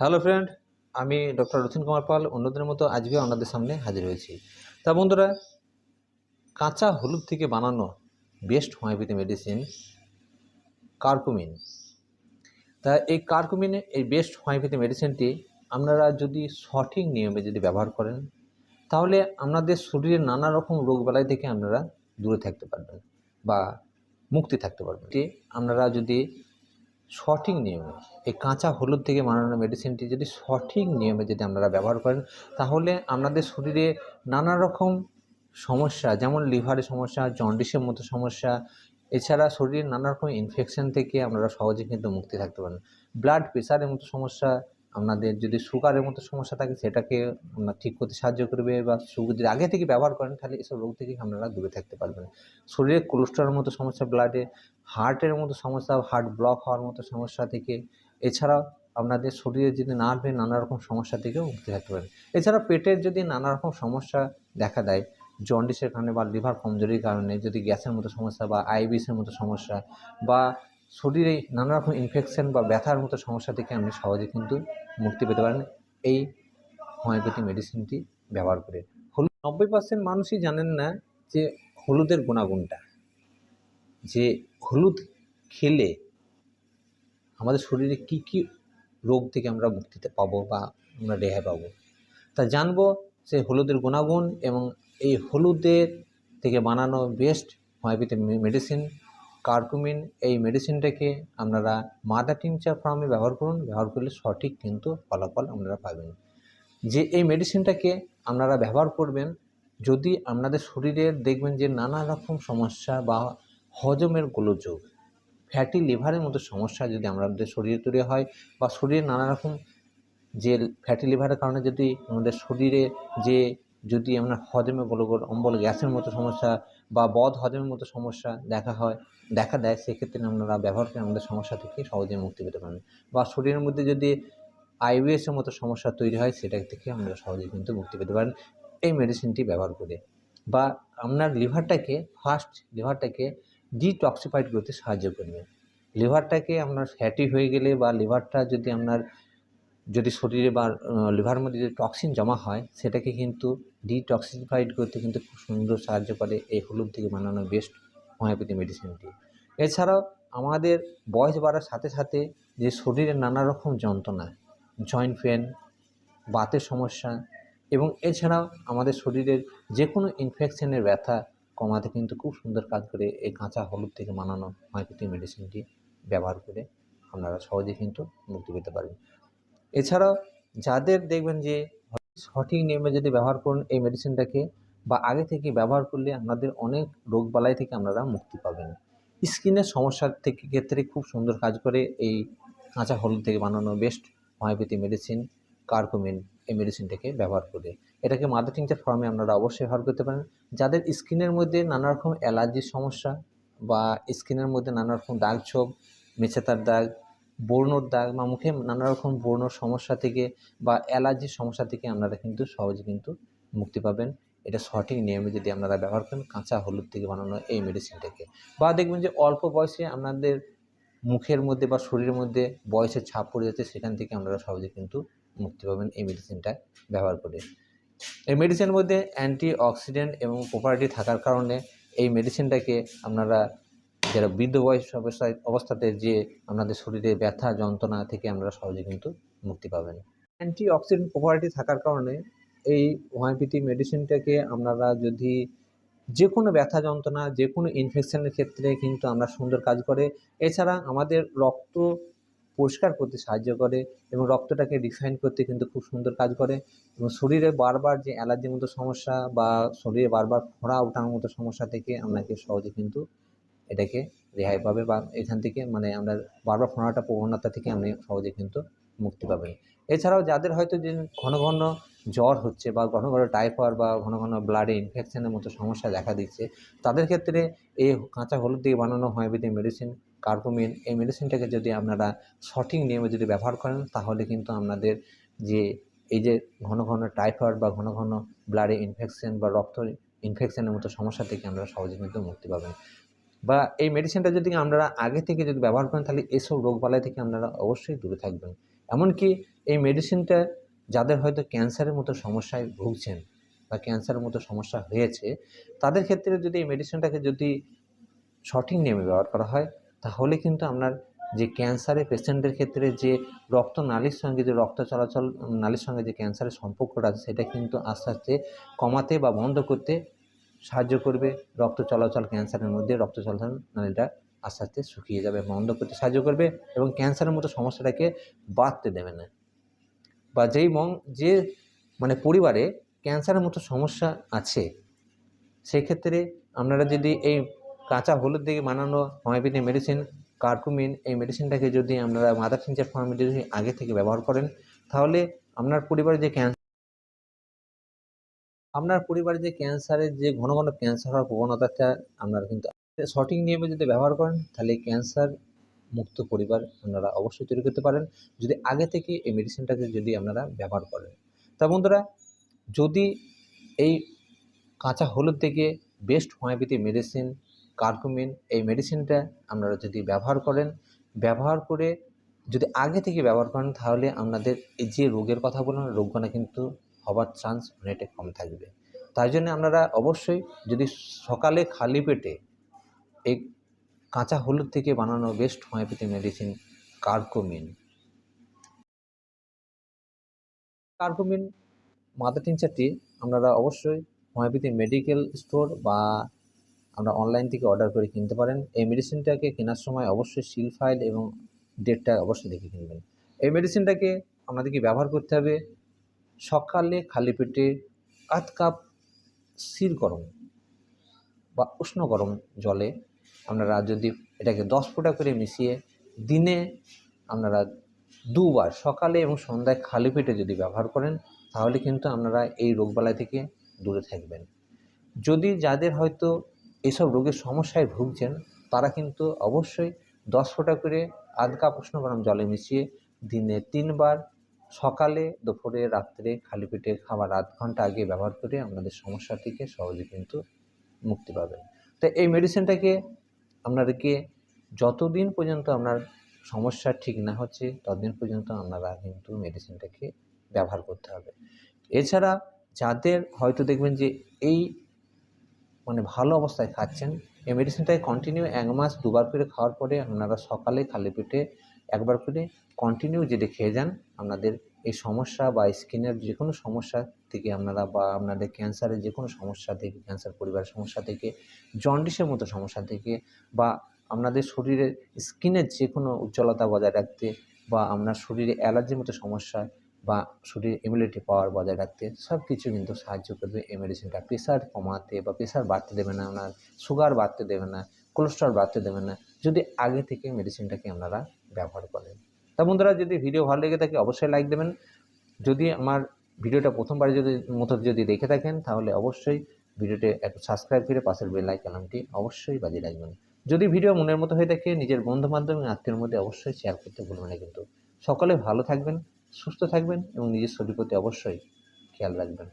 Hello friend, আমি doctor Rathin Kumar Pal. অন্যদিনের মতো আজকে আপনাদের সামনে হাজির হয়েছি। তা বন্ধুরা, কাঁচা হলুদ থেকে বানানো বেস্ট হোমিওপ্যাথি মেডিসিন কার্কুমিন তা এই কার্কুমিনে এই বেস্ট হোমিওপ্যাথি মেডিসিনটি আপনারা যদি সঠিক নিয়মে যদি ব্যবহার করেন, তাহলে আপনাদের শরীরের নানা রকম রোগবালাই থেকে আপনারা দূরে থাকতে পারবেন বা মুক্তি থাকতে পারবেন। আপনারা যদি সঠিক নিয়মে। এই কাঁচা হলুদ থেকে বানানো মেডিসিনটি যদি সঠিক নিয়মে যদি আপনারা ব্যবহার করেন, তাহলে আপনাদের শরীরে নানা রকম সমস্যা, যেমন লিভারের সমস্যা জন্ডিসের মতো সমস্যা, এছাড়া শরীরের নানা রকম ইনফেকশন থেকে আপনারা সহজে কিন্তু মুক্তি থাকতে পারেন। ব্লাড প্রেশারের মতো সমস্যা আপনাদের যদি সুগারের মতো সমস্যা থাকে, সেটাকে আপনার ঠিক করতে সাহায্য করবে বা সুগার যদি আগে থেকে ব্যবহার করেন, তাহলে এসব রোগ থেকে আপনারা দূরে থাকতে পারবেন। শরীরে কোলেস্ট্রলের মতো সমস্যা ব্লাডে হার্টের মতো সমস্যা হার্ট ব্লক হওয়ার মতো সমস্যা থেকে, এছাড়াও আপনাদের শরীরে যদি নার্ভে নানা রকম সমস্যা থেকেও মুক্তি থাকতে পারেন এছাড়া পেটের যদি নানা রকম সমস্যা দেখা দেয়, জন্ডিসের কারণে বা লিভার কমজোরির কারণে, যদি গ্যাসের মতো সমস্যা বা আইবিসের মতো সমস্যা বা শরীরে নানা রকম ইনফেকশন বা ব্যথার মতো সমস্যা থেকে আপনি সহজে কিন্তু মুক্তি পেতে পারেন এই হোমিওপ্যাথি মেডিসিনটি ব্যবহার করে। হলুদ নব্বই পার্সেন্ট মানুষই জানেন না যে হলুদের গুণাগুণটা। যে হলুদ খেলে আমাদের শরীরে কি কি রোগ থেকে আমরা মুক্তিতে পাবো বা আমরা রেহাই পাবো, তা জানব যে হলুদের গুণাগুণ এবং এই হলুদের থেকে বানানো বেস্ট হোমিওপ্যাথি মেডিসিন কার্কুমিন এই মেডিসিনটাকে আপনারা মাদার টিংচার ফার্মে ব্যবহার করুন, ব্যবহার করলে সঠিক কিন্তু ফলাফল আপনারা পাবেন। যে এই মেডিসিনটাকে আপনারা ব্যবহার করবেন, যদি আপনাদের শরীরের দেখবেন যে নানা রকম সমস্যা বা হজমের গোলযোগ, ফ্যাটি লিভারের মতো সমস্যা যদি আমাদের শরীরে তৈরি হয় বা শরীরে নানা রকম যে ফ্যাটি লিভারের কারণে যদি আমাদের শরীরে যে যদি আমরা হজমে গোলগোল অম্বল গ্যাসের মতো সমস্যা বা বদ হজমের মতো সমস্যা দেখা হয়, দেখা দেয়, সেক্ষেত্রে আপনারা ব্যবহার করে আমাদের সমস্যা থেকে সহজে মুক্তি পেতে পারেন বা শরীরের মধ্যে যদি আইবিএসের মতো সমস্যা তৈরি হয়, সেটা থেকে আমরা সহজে কিন্তু মুক্তি পেতে পারেন এই মেডিসিনটি ব্যবহার করে। বা আপনার লিভারটাকে ফার্স্ট লিভারটাকে ডিটক্সিফাইড করতে সাহায্য করবে। লিভারটাকে আপনার ফ্যাটি হয়ে গেলে বা লিভারটা যদি আপনার যদি শরীরে বা লিভার মধ্যে যদি টক্সিন জমা হয়, সেটাকে কিন্তু ডিটক্সিফাইড করতে কিন্তু খুব সুন্দর সাহায্য করে এই হলুদ থেকে বানানো বেস্ট হোমিওপ্যাথি মেডিসিনটি এছাড়াও আমাদের বয়স বাড়ার সাথে সাথে যে শরীরে নানা রকম যন্ত্রণা জয়েন্ট পেন বাতের সমস্যা এবং এছাড়াও আমাদের শরীরের যে কোনো ইনফেকশনের ব্যথা কমাতে কিন্তু খুব সুন্দর কাজ করে এই কাঁচা হলুদ থেকে বানানো হোমিওপ্যাথি মেডিসিনটি ব্যবহার করে আপনারা সহজে কিন্তু মুক্তি পেতে পারবেন। এছাড়াও যাদের দেখবেন যে সঠিক নিয়মে যদি ব্যবহার করুন এই মেডিসিনটাকে বা আগে থেকে ব্যবহার করলে আপনাদের অনেক রোগবালাই থেকে আপনারা মুক্তি পাবেন। স্কিনের সমস্যার থেকে ক্ষেত্রে খুব সুন্দর কাজ করে এই কাঁচা হলুদ থেকে বানানো বেস্ট হোমিওপ্যাথি মেডিসিন কার্কুমিন এই মেডিসিনটাকে ব্যবহার করে। এটাকে মাদার টিংচার ফর্মে আপনারা অবশ্যই ব্যবহার করতে পারেন। যাদের স্কিনের মধ্যে নানা রকম অ্যালার্জির সমস্যা বা স্কিনের মধ্যে নানা রকম দাগ ছোপ মেছেতার দাগ বর্ণর দাগ বা মুখে নানা রকম বর্ণর সমস্যা থেকে বা অ্যালার্জির সমস্যা থেকে আপনারা কিন্তু সহজে কিন্তু মুক্তি পাবেন। এটা সঠিক নিয়মে যদি আপনারা ব্যবহার করেন, কাঁচা হলুদ থেকে বানানো এই মেডিসিনটাকে বা দেখবেন যে অল্প বয়সে আপনাদের মুখের মধ্যে বা শরীরের মধ্যে বয়সের ছাপ পড়ে যাচ্ছে, সেখান থেকে আপনারা সহজে কিন্তু মুক্তি পাবেন এই মেডিসিনটা ব্যবহার করে। এই মেডিসিনের মধ্যে অ্যান্টি অক্সিডেন্ট এবং প্রপার্টি থাকার কারণে এই মেডিসিনটাকে আপনারা যারা বৃদ্ধ বয়স অবস্থায় অবস্থাতে যে আপনাদের শরীরে ব্যথা, যন্ত্রণা থেকে আমরা সহজে কিন্তু মুক্তি পাবেন। অ্যান্টি অক্সিডেন্ট প্রপার্টি থাকার কারণে এই হোমিওপ্যাথি মেডিসিনটাকে আপনারা যদি যে কোনো ব্যথা, যন্ত্রণা যে কোনো ইনফেকশনের ক্ষেত্রে কিন্তু আমরা সুন্দর কাজ করে, এছাড়া আমাদের রক্ত পরিষ্কার করতে সাহায্য করে এবং রক্তটাকে রিফাইন করতে কিন্তু খুব সুন্দর কাজ করে এবং শরীরে বারবার যে অ্যালার্জির মতো সমস্যা বা শরীরে বারবার ফোঁড়া ওঠানোর মতো সমস্যা থেকে আপনাকে সহজে কিন্তু এটাকে রেহাই পাবে বা এখান থেকে মানে আমরা বারবার ফোঁড়াটা প্রবণতা থেকে আপনি সহজে কিন্তু মুক্তি পাবেন এছাড়াও যাদের হয়তো যে ঘন ঘন জ্বর হচ্ছে বা ঘন ঘন টাইফয়েড বা ঘন ঘন ব্লাডে ইনফেকশনের মতো সমস্যা দেখা দিচ্ছে, তাদের ক্ষেত্রে এই কাঁচা হলুদ দিয়ে বানানো হয় হোমিওপ্যাথি মেডিসিন কার্কুমিন এই মেডিসিনটাকে যদি আপনারা সঠিক নিয়মে যদি ব্যবহার করেন, তাহলে কিন্তু আপনাদের যে এই যে ঘন ঘন টাইফয়েড বা ঘন ঘন ব্লাডে ইনফেকশন বা রক্ত ইনফেকশনের মতো সমস্যা থেকে আমরা সহজে কিন্তু মুক্তি পাবেন। বা এই মেডিসিনটা যদি আপনারা আগে থেকে যদি ব্যবহার করেন, তাহলে এসব রোগবালাই থেকে আপনারা অবশ্যই দূরে থাকবেন। এমনকি এই মেডিসিনটা যাদের হয়তো ক্যান্সারের মতো সমস্যায় ভুগছেন বা ক্যান্সারের মতো সমস্যা হয়েছে, তাদের ক্ষেত্রে যদি এই মেডিসিনটাকে যদি সঠিক নিয়মে ব্যবহার করা হয়, তাহলে কিন্তু আপনার যে ক্যান্সারের পেশেন্টের ক্ষেত্রে যে রক্ত নালীর সঙ্গে যে রক্ত চলাচল, নালীর সঙ্গে যে ক্যান্সারের সম্পর্কটা আছে, সেটা কিন্তু আস্তে আস্তে কমাতে বা বন্ধ করতে সাহায্য করবে, রক্ত চলাচল ক্যান্সারের মধ্যে রক্ত চলাচল নালীটা আস্তে আস্তে শুকিয়ে যাবে বন্ধ করতে সাহায্য করবে এবং ক্যান্সারের মতো সমস্যাটাকে বাড়তে দেবে না। বা যেই মং যে মানে পরিবারে ক্যান্সারের মতো সমস্যা আছে, সেক্ষেত্রে আপনারা যদি এই কাঁচা হলুদ দিয়ে বানানো হোমিওপ্যাথি মেডিসিন কার্কুমিন এই মেডিসিনটাকে যদি আপনারা মাদার টিনচার ফর্মে আগে থেকে ব্যবহার করেন, তাহলে আপনার পরিবারে যে ক্যান্সার আপনার পরিবারে যে ক্যান্সারের যে ঘন ঘন ক্যান্সার হওয়ার প্রবণতাটা আপনারা কিন্তু সঠিক নিয়মে যদি ব্যবহার করেন, তাহলে ক্যান্সার মুক্ত পরিবার আপনারা অবশ্যই তৈরি করতে পারেন। যদি আগে থেকে এই মেডিসিনটাকে যদি আপনারা ব্যবহার করেন। তা বন্ধুরা, যদি এই কাঁচা হলুদ থেকে বেস্ট হোমিওপ্যাথি মেডিসিন কার্কুমিন এই মেডিসিনটা আপনারা যদি ব্যবহার করেন, ব্যবহার করে যদি আগে থেকে ব্যবহার করেন, তাহলে আপনাদের এই যে রোগের কথা বললাম, রোগগুলো কিন্তু হবার চান্স অনেকটা কম থাকবে। তাই জন্য আপনারা অবশ্যই যদি সকালে খালি পেটে এই কাঁচা হলুদ থেকে বানানো best homeopathy medicine curcumin curcumin mother টিনচারটি আপনারা অবশ্যই হোমিওপ্যাথি মেডিকেল স্টোর বা আমরা অনলাইন থেকে অর্ডার করে কিনতে পারেন। এই মেডিসিনটাকে কেনার সময় অবশ্যই সিল ফাইল এবং ডেটটা অবশ্যই দেখে কিনবেন। এই মেডিসিনটাকে আমাদেরকে ব্যবহার করতে হবে সকালে খালি পেটে আধ কাপ শির গরম বা উষ্ণ গরম জলে আপনারা যদি এটাকে দশ ফোঁটা করে মিশিয়ে দিনে আপনারা দুবার সকালে এবং সন্ধ্যায় খালি পেটে যদি ব্যবহার করেন, তাহলে কিন্তু আপনারা এই রোগবালাই থেকে দূরে থাকবেন। যদি যাদের হয়তো এসব রোগের সমস্যায় ভুগছেন, তারা কিন্তু অবশ্যই দশ ফোঁটা করে আধ কাপ উষ্ণ গরম জলে মিশিয়ে দিনে তিনবার সকালে, দুপুরে, রাত্রে খালি পেটে খাবার আধ ঘণ্টা আগে ব্যবহার করে আপনাদের সমস্যা থেকে সহজে কিন্তু মুক্তি পাবেন। তো এই মেডিসিনটাকে আপনাদেরকে যতদিন পর্যন্ত আপনার সমস্যা ঠিক না হচ্ছে, ততদিন পর্যন্ত আপনারা কিন্তু মেডিসিনটাকে ব্যবহার করতে হবে। এছাড়া যাদের হয়তো দেখবেন যে এই মানে ভালো অবস্থায় খাচ্ছেন, এই মেডিসিনটাকে কন্টিনিউ এক মাস দুবার করে খাওয়ার পরে আপনারা সকালে খালি পেটে একবার করে কন্টিনিউ যদি খেয়ে যান, আপনাদের এই সমস্যা বা স্কিনের যে কোনো সমস্যা থেকে আপনারা বা আপনাদের ক্যান্সারের যে কোনো সমস্যা থেকে ক্যান্সার পরিবারের সমস্যা থেকে জন্ডিসের মতো সমস্যা থেকে বা আপনাদের শরীরের স্কিনের যে কোনো উজ্জ্বলতা বজায় রাখতে বা আপনার শরীরে অ্যালার্জির মতো সমস্যা বা শরীরে ইমিউনিটি পাওয়ার বজায় রাখতে সব কিছু কিন্তু সাহায্য করবে এই মেডিসিনটা প্রেশার কমাতে বা প্রেশার বাড়তে দেবে না, আপনার সুগার বাড়তে দেবে না কোলেস্ট্রল বাড়তে দেবে না। যদি আগে থেকে মেডিসিনটাকে আপনারা ব্যবহার করেন। তা বন্ধুরা, যদি ভিডিও ভালো লেগে থাকে, অবশ্যই লাইক দেবেন। যদি আমার ভিডিওটা প্রথমবার যদি, মতো যদি দেখে থাকেন, তাহলে অবশ্যই ভিডিওটি একটু সাবস্ক্রাইব করে পাশের বেল আইকনটি অবশ্যই বাজিয়ে রাখবেন। যদি ভিডিও মনের মতো হয়ে থাকে, নিজের বন্ধু এবং আত্মীয়ের মধ্যে অবশ্যই শেয়ার করতে ভুলবেন না কিন্তু। সকলে ভালো থাকবেন, সুস্থ থাকবেন এবং নিজের শরীর প্রতি অবশ্যই খেয়াল রাখবেন।